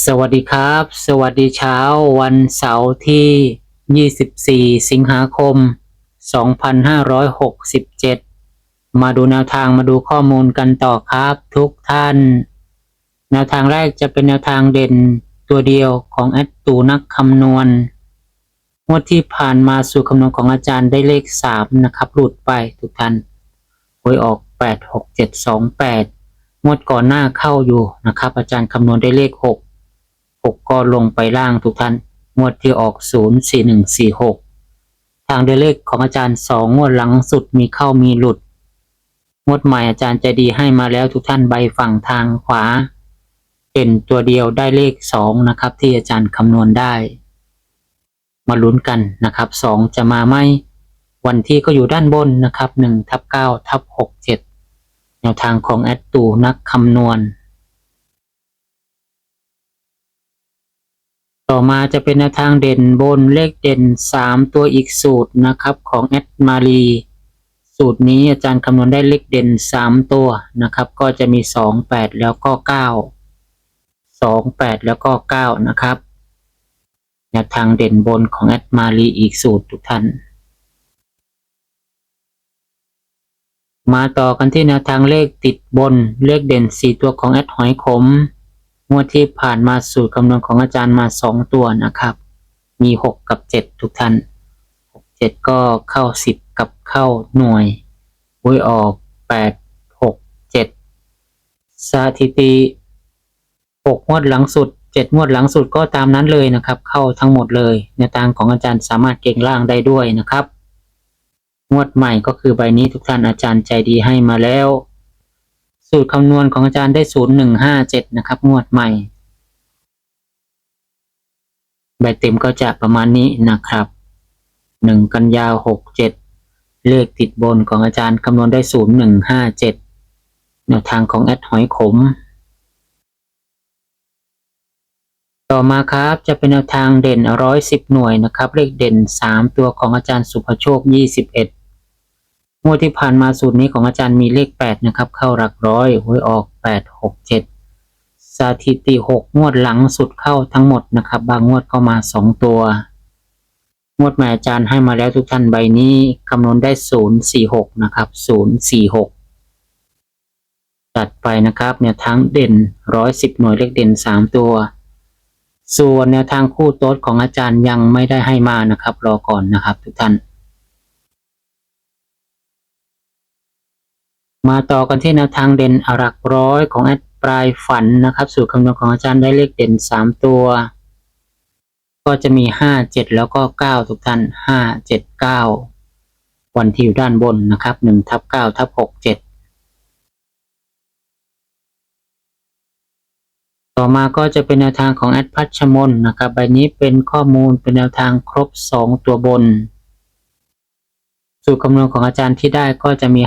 สวัสดีครับ สวัสดีเช้าวันเสาร์ที่ 24 สิงหาคม 2567 มาดูแนวทางมาดูข้อมูลกันต่อครับทุกท่าน แนวทางแรกจะเป็นแนวทางเด่นตัวเดียวของแอดตูนักคำนวณงวดที่ผ่านมาสู่คำนวณของอาจารย์ได้เลข 3 นะครับ หลุดไปทุกท่านหวยออก 8 6 7 2 8 งวดก่อนหน้าเข้าอยู่นะครับ อาจารย์คำนวณได้เลข 6 6 ก็ลงไปล่างทุกท่าน งวดที่ออก 0 4 1 4 6 ทางเดเลขของอาจารย์ 2 งวดหลังสุดมีเข้ามีหลุด งวดใหม่อาจารย์ใจดีให้มาแล้วทุกท่านใบฝั่งทางขวา เป็นตัวเดียวได้เลข 2 นะครับ ที่อาจารย์คำนวณได้ มาลุ้นกันนะครับ 2 จะมาไหมวันที่ก็อยู่ด้านบนนะครับ1ทับ9ทับ6 7แนวทางของแอดตูนักคำนวณ ต่อมาจะเป็นแนวทางเด่นบนเลขเด่น 3 ตัวอีกสูตรนะครับของแอดมารีสูตรนี้อาจารย์คำนวณได้เลขเด่น 3 ตัวนะครับ ก็จะมี 2 8 แล้วก็ 9 2 8 แล้วก็ 9 นะครับแนวทางเด่นบนของแอดมารีอีกสูตรทุกท่านมาต่อกันที่แนวทางเลขติดบนเลขเด่น 4 ตัวของแอดหอยขม งวดที่ผ่านมาสูตรคำนวณของอาจารย์มา2ตัวนะครับ มี6กับ7ทุกท่าน6 7ก็เข้า10กับเข้าหน่วยหวยออก8 6 7สถิติ6งวดหลังสุด7งวดหลังสุดก็ตามนั้นเลยนะครับ เข้าทั้งหมดเลยในวทางของอาจารย์สามารถเก่งล่างได้ด้วยนะครับ งวดใหม่ก็คือใบนี้ทุกท่านอาจารย์ใจดีให้มาแล้ว สูตรคำนวณของอาจารย์ได้ศูนย์หนึ่งห้าเจ็ดนะครับ งวดใหม่ ใบเต็มก็จะประมาณนี้นะครับหนึ่งกันยาหกเจ็ดเลขติดบนของอาจารย์คำนวณได้ศูนย์หนึ่งห้าเจ็ดแนวทางของแอดหอยขม ต่อมาครับจะเป็นแนวทางเด่นร้อยสิบหน่วยนะครับ เลขเด่นสามตัวของอาจารย์สุภโชคยี่สิบเอ็ด งวดที่ผ่านมาสูตรนี้ของอาจารย์มีเลข 8 นะครับ เข้าหลักร้อยหวยออก 8 6 7 สถิติ 6 งวดหลังสุดเข้าทั้งหมดนะครับ บางงวดเข้ามา 2 ตัว งวดใหม่อาจารย์ให้มาแล้วทุกท่านใบนี้คำนวณได้ 046 นะครับ 046จัดไปนะครับแนวทางเด่น 110 หน่วยเลขเด่น 3 ตัว ส่วนแนวทางคู่โต๊ดของอาจารย์ยังไม่ได้ให้มานะครับ รอก่อนนะครับทุกท่าน มาต่อกันที่แนวทางเด่นอรักร้อยของแอดปลายฝันนะครับ สูตรคำนวณของอาจารย์ได้เลขเด่น 3 ตัว ก็จะมี 5 7 แล้วก็ 9 ทุกท่าน 5 7 9 วันที่อยู่ด้านบนนะครับ1ทับ9ทับ6 7 ต่อมาก็จะเป็นแนวทางของแอดพัชมนนะครับ ใบนี้เป็นข้อมูลเป็นแนวทางครบ 2 ตัวบน สูตรคำนวณของอาจารย์ที่ได้ก็จะมี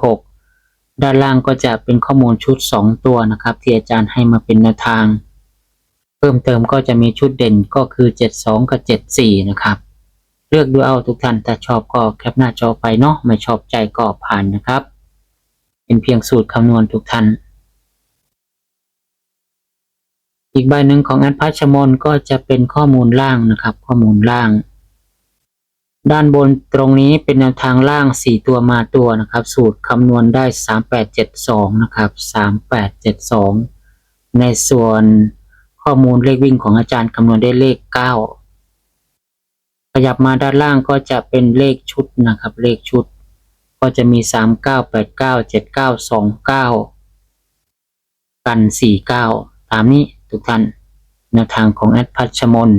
5790246 ด้านล่างก็จะเป็นข้อมูลชุด 2 ตัวนะครับ ที่อาจารย์ให้มาเป็นแนวทาง เพิ่มเติมก็จะมีชุดเด่นก็คือ 72 กับ 74 นะครับ เลือกดูเอาทุกท่านถ้าชอบก็แคปหน้าจอไปเนาะไม่ชอบใจก็ผ่านนะครับ เป็นเพียงสูตรคำนวณทุกท่านอีกใบหนึ่งของแอดพัชมนก็จะเป็นข้อมูลล่างนะครับ ข้อมูลล่าง ด้านบนตรงนี้เป็นแนวทางล่าง 4 ตัวมาตัวนะครับ สูตรคำนวณได้ 3872 นะครับ 3872 ในส่วนข้อมูลเลขวิ่งของอาจารย์คำนวณได้เลข 9 ขยับมาด้านล่างก็จะเป็นเลขชุดนะครับ เลขชุด ก็จะมี 3989 7929 กัน 49 ตามนี้ทุกท่านแนวทางของแอดพัชมน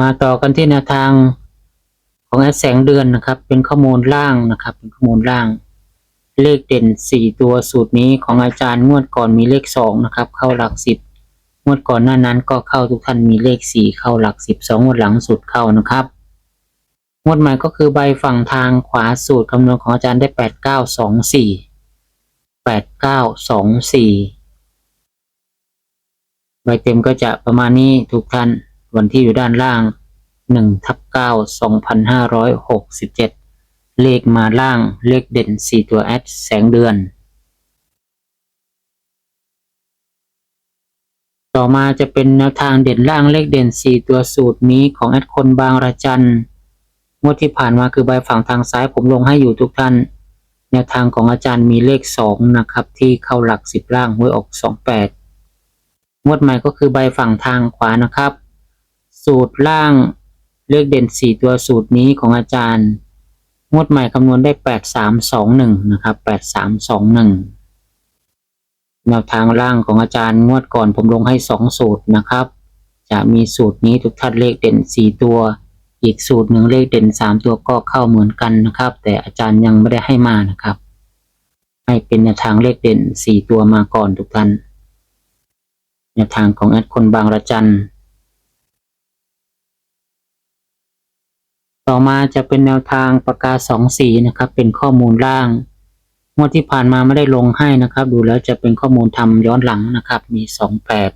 มาต่อกันที่แนวทางของแสงเดือนนะครับ เป็นข้อมูลล่างนะครับ เป็นข้อมูลล่าง เลขเด่นสี่ตัวสูตรนี้ของอาจารย์งวดก่อนมีเลขสองนะครับ เข้าหลักสิบงวดก่อนหน้านั้นก็เข้าทุกท่านมีเลขสี่เข้าหลักสิบสองงวดหลังสุดเข้านะครับงวดใหม่ก็คือใบฝั่งทางขวาสูตรคำนวณของอาจารย์ได้แปดเก้าสองสี่แปดเก้าสองสี่ใบเต็มก็จะประมาณนี้ทุกท่าน วันที่อยู่ด้านล่างหนึ่งทับเก้าสองพันห้าร้อยหกสิบเจ็ดเลขมาล่างเลขเด่นสี่ตัวแอดแสงเดือน ต่อมาจะเป็นแนวทางเด่นล่างเลขเด่น 4 ตัวสูตรนี้ของแอดคนบางระจันงวดที่ผ่านมาคือใบฝั่งทางซ้ายผมลงให้อยู่ทุกท่าน แนวทางของอาจารย์มีเลข 2 นะครับ ที่เข้าหลัก 10 ล่างหวยออก 28 งวดใหม่ก็คือใบฝั่งทางขวานะครับ สูตรล่างเลขเด่น 4 ตัวสูตรนี้ของอาจารย์ งวดใหม่คำนวณได้ 8321 นะครับ 8321 แนวทางล่างของอาจารย์งวดก่อนผมลงให้สองสูตรนะครับ จะมีสูตรนี้ทุกท่านเลขเด่นสี่ตัว อีกสูตรหนึ่งเลขเด่นสามตัวก็เข้าเหมือนกันนะครับ แต่อาจารย์ยังไม่ได้ให้มานะครับ ให้เป็นแนวทางเลขเด่นสี่ตัวมาก่อนทุกท่านแนวทางของแอดคนบางระจัน ต่อมาจะเป็นแนวทางปากกาสองสีนะครับ เป็นข้อมูลล่างงวดที่ผ่านมาไม่ได้ลงให้นะครับ ดูแล้วจะเป็นข้อมูลทำย้อนหลังนะครับ มีสองแปด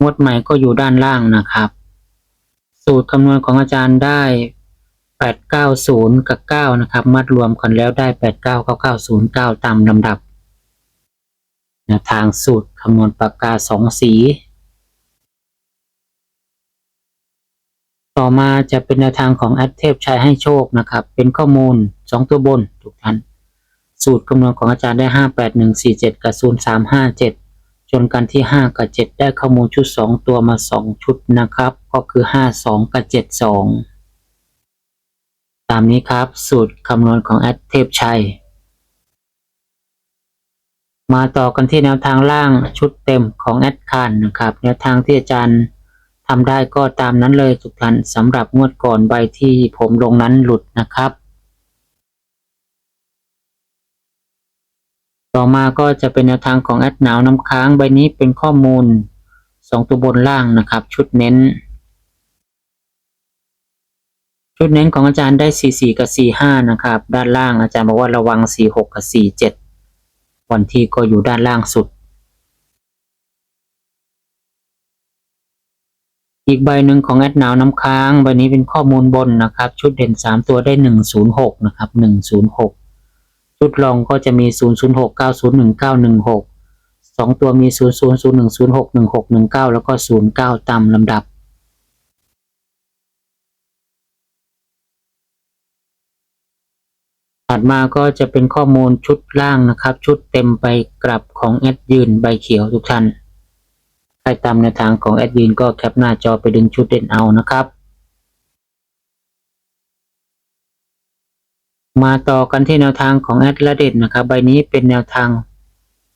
งวดใหม่ก็อยู่ด้านล่างนะครับ สูตรคำนวณของอาจารย์ได้แปดเก้าศูนย์กับเก้านะครับ มัดรวมกันแล้วได้แปดเก้าเก้าเก้าศูนย์เก้าตามลำดับแนวทางสูตรคำนวณปากกาสองสี ต่อ มาจะเป็นแนวทางของแอดเทพชัยให้โชคนะครับ เป็นข้อมูลสองตัวบนทุกท่าน สูตรคำนวณของอาจารย์ได้ห้าแปดหนึ่งสี่เจ็ดกับศูนย์สามห้าเจ็ดจนกันที่ห้ากับเจ็ดได้ข้อมูลชุดสองตัวมาสองชุดนะครับ ก็คือห้าสองกับเจ็ดสองตามนี้ครับ สูตรคำนวณของแอดเทพชัย มาต่อกันที่แนวทางล่างชุดเต็มของแอดคานนะครับ แนวทางที่อาจารย์ ทำได้ก็ตามนั้นเลยทุกท่านสำหรับงวดก่อนใบที่ผมลงนั้นหลุดนะครับ ต่อมาก็จะเป็นแนวทางของแอดหนาวน้ำค้างใบนี้เป็นข้อมูลสองตัวบนล่างนะครับ ชุดเน้น ชุดเน้นของอาจารย์ได้ 44 กับ 45 นะครับ ด้านล่างอาจารย์บอกว่าระวัง 46 กับ 47 วันที่ก็อยู่ด้านล่างสุด อีกใบหนึ่งของแอดหนาวน้ำค้างใบนี้เป็นข้อมูลบนนะครับ ชุดเด่น 3 ตัวได้ 106 นะครับ 106 ชุดรองก็จะมี 006 901 916 2 ตัวมี 00 01 06 16 19 แล้วก็ 09 ตามลำดับ ถัดมาก็จะเป็นข้อมูลชุดล่างนะครับ ชุดเต็มใบกลับของแอดยืนใบเขียวทุกท่าน ใครตามแนทางของแอดยืนก็แคปหน้าจอไปดึงชุดเด่นเอานะครับ มาต่อกันที่แนวทางของแอดละเด่นนะครับ ใบนี้เป็นแนวทาง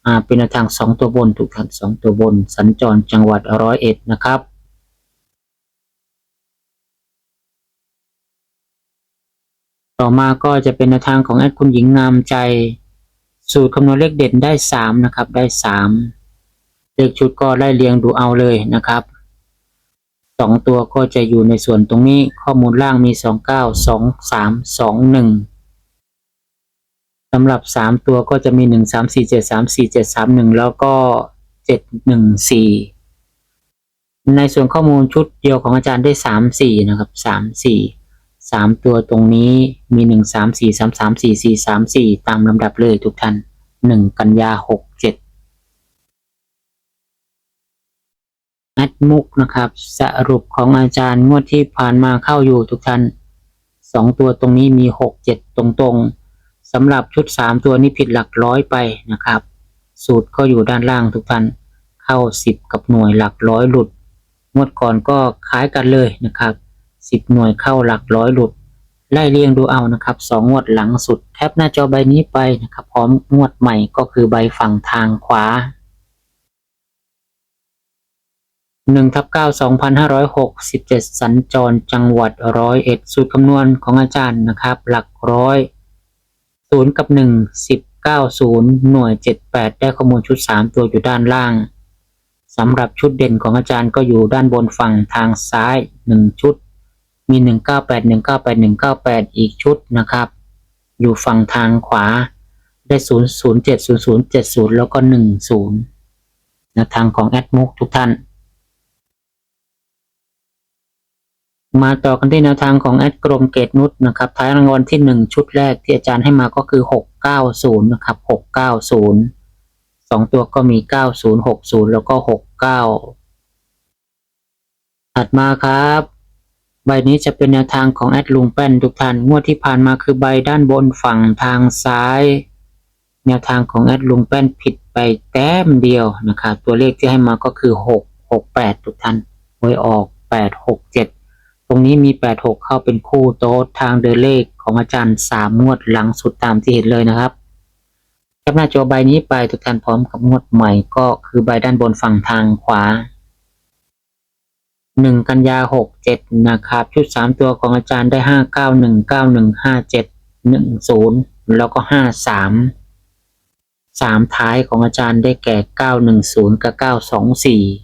อ่าเป็นแนวทางสองตัวบนทุกท่านสองตัวบน สัญจรจังหวัดร้อยเอ็ดนะครับต่อมาก็จะเป็นแนวทางของแอดคุณหญิงงามใจ สูตรคำนวณเลขเด่นได้สามนะครับ ได้สาม เลขชุดก็ไล่เรียงดูเอาเลยนะครับสองตัวก็จะอยู่ในส่วนตรงนี้ข้อมูลล่างมีสองเก้าสองสามสองหนึ่งสำหรับสามตัวก็จะมีหนึ่งสามสี่เจ็ดสามสี่เจ็ดสามหนึ่งแล้วก็เจ็ดหนึ่งสี่ในส่วนข้อมูลชุดเดียวของอาจารย์ได้สามสี่นะครับสามสี่สามตัวตรงนี้มีหนึ่งสามสี่สามสามสี่สี่สามสี่ตามลำดับเลยทุกท่านหนึ่งกันยาหกเจ็ด แอ ดมุกนะครับ สรุปของอาจารย์งวดที่ผ่านมาเข้าอยู่ทุกท่านสองตัวตรงนี้มีหกเจ็ดตรงๆสำหรับชุดสามตัวนี้ผิดหลักร้อยไปนะครับ สูตรก็อยู่ด้านล่างทุกท่านเข้าสิบกับหน่วยหลักร้อยหลุด งวดก่อนก็คล้ายกันเลยนะครับสิบหน่วยเข้าหลักร้อยหลุด ไล่เรียงดูเอานะครับสองงวดหลังสุด แคปหน้าจอใบนี้ไปนะครับ พร้อมงวดใหม่ก็คือใบฝั่งทางขวา หนึ่งทับเก้าสองพันห้าร้อยหกสิบเจ็ดสัญจรจังหวัดร้อยเอ็ดสูตรคำนวณของอาจารย์นะครับ หลักร้อยศูนย์กับหนึ่งสิบ90หน่วย78ได้ข้อมูลชุด3ตัวอยู่ด้านล่างสำหรับชุดเด่นของอาจารย์ก็อยู่ด้านบนฝั่งทางซ้าย1ชุด มี198 198 198อีกชุดนะครับ อยู่ฝั่งทางขวาได้007 0070แล้วก็10นะทางของแอดมุกทุกท่าน มาต่อกันที่แนวทางของแอดกรมเกตนุชนะครับท้ายรางวัลที่หนึ่งชุดแรกที่อาจารย์ให้มาก็คือหกเก้าศูนย์นะครับหกเก้าศูนย์สองตัวก็มีเก้าศูนย์หกศูนย์แล้วก็หกเก้าถัดมาครับ ใบนี้จะเป็นแนวทางของแอดลุงแป้นทุกท่านงวดที่ผ่านมาคือใบด้านบนฝั่งทางซ้าย แนวทางของแอดลุงแป้นผิดไปแต้มเดียวนะครับตัวเลขที่ให้มาก็คือหกหกแปดทุกท่านหวยออกแปดหกเจ็ด ตรงนี้มี 86 เข้าเป็นคู่โต๊ดทางเดินเลขของอาจารย์สามงวดหลังสุดตามที่เห็นเลยนะครับแคปหน้าจอใบนี้ไปทุกท่านพร้อมกับงวดใหม่ก็คือใบด้านบนฝั่งทางขวา 1 กันยา 67 นะครับ ชุด 3 ตัวของอาจารย์ได้ 591 91 57 10 แล้วก็ 53 3 ท้ายของอาจารย์ได้แก่ 910 กับ 924